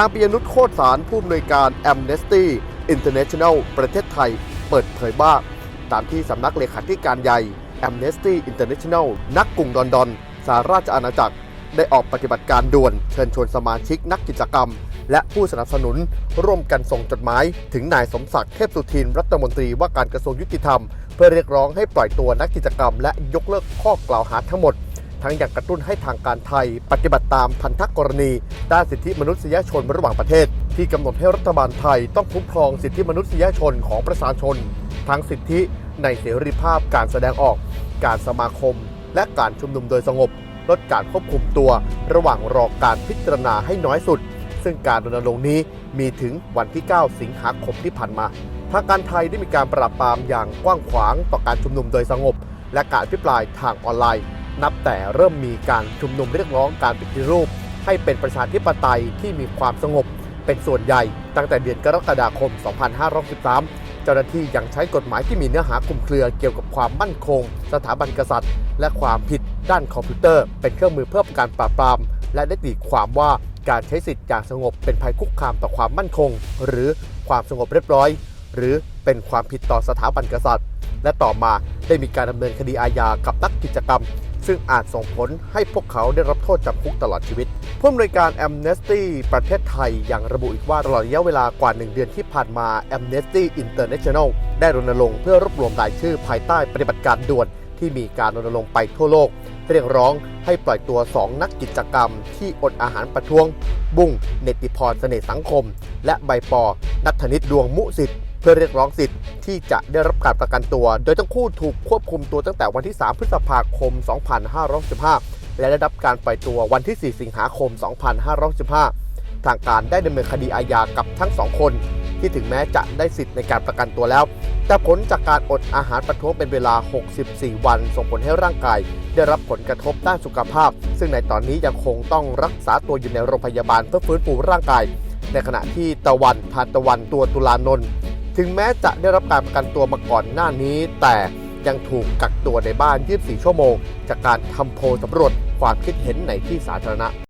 างปิยนุชโคตรสารผู้อำนวยการ Amnesty International ประเทศไทย เปิดเผยว่า ตามที่สำนักเลขาธิการใหญ่ Amnesty International นักกรุงลอนดอนสหราชอาณาจักร ได้ออกปฏิบัติการด่วนเชิญชวนสมาชิกนักกิจกรรม และผู้สนับสนุน ร่วมกันส่งจดหมาย ถึงนายสมศักดิ์เทพสุทินรัฐมนตรีว่าการกระทรวงยุติธรรม เพื่อเรียกร้องให้ปล่อยตัวนักกิจกรรม และยกเลิกข้อกล่าวหาทั้งหมด ทั้งอย่างกระตุ้นให้ทางการไทย ปฏิบัติตามพันธกรณี ด้านสิทธิมนุษยชนระหว่างประเทศ ที่กำหนดให้รัฐบาลไทยต้องคุ้มครองสิทธิมนุษยชนของประชาชน ทั้งสิทธิในเสรีภาพการแสดงออก การสมาคม และการชุมนุมโดยสงบ ลดการควบคุมตัว ระหว่างรอการพิจารณาให้น้อยสุด ซึ่งการรณรงค์นี้มีถึงวันที่ 9 สิงหาคมที่ผ่านมาทางการไทยได้มีการปราบปรามอย่างกว้างขวางต่อการชุมนุมโดยสงบ และการอภิปรายทางออนไลน์ นับแต่เริ่มมีการชุมนุมเรียกร้องการปฏิรูป ให้เป็นประชาธิปไตยที่มีความสงบ เป็นส่วนใหญ่ ตั้งแต่เดือนกรกฎาคม 2513 เจ้าหน้าที่ยังใช้กฎหมายที่มีเนื้อหาคลุมเครือเกี่ยวกับความมั่นคง สถาบันกษัตริย์ และความผิดด้านคอมพิวเตอร์ เป็นเครื่องมือเพื่อการปราบปราม และได้ตีความว่าการใช้สิทธิ์อย่างสงบเป็นภัยคุกคามต่อความมั่นคง หรือความสงบเรียบร้อย หรือเป็นความผิดต่อสถาบันกษัตริย์ และต่อมาได้มีการดำเนินคดีอาญากับนักกิจกรรม ซึ่งอาจส่งผลให้พวกเขาได้รับโทษจำคุกตลอดชีวิต ผู้อำนวยการ Amnesty ประเทศไทยยังระบุอีกว่าตลอดระยะเวลากว่า 1 เดือนที่ผ่านมา Amnesty International ได้รณรงค์เพื่อรวบรวมรายชื่อภายใต้ปฏิบัติการด่วนที่มีการรณรงค์ไปทั่วโลก เรียกร้องให้ปล่อยตัว 2 นักกิจกรรม ที่อดอาหารประท้วง บุ้งเนติพรเสน่ห์สังคม และใบปอ นัทนิตดวงมุสิทธิ์ เพื่อเรียกร้องสิทธิ์ที่จะได้รับการประกันตัว โดยทั้งคู่ถูกควบคุมตัวตั้งแต่วันที่ 3 พฤษภาคม 2515 และได้รับการปล่อยตัววันที่ 4 สิงหาคม 2515 ทางการได้ดำเนินคดีอาญากับทั้งสองคน ที่ถึงแม้จะได้สิทธิ์ในการประกันตัวแล้ว แต่ผลจากการอดอาหารประท้วงเป็นเวลา 64 วัน ส่งผลให้ร่างกาย ได้รับผลกระทบด้านสุขภาพ ซึ่งในตอนนี้ยังคงต้องรักษาตัวอยู่ในโรงพยาบาลเพื่อฟื้นฟูร่างกาย ในขณะที่ตะวันทานตะวันตัวตุลานนท์ ถึงแม้จะได้รับการประกันตัวมาก่อนหน้านี้ แต่ยังถูกกักตัวในบ้าน 24 ชั่วโมง จากการทำโพลสำรวจความคิดเห็นในที่สาธารณะ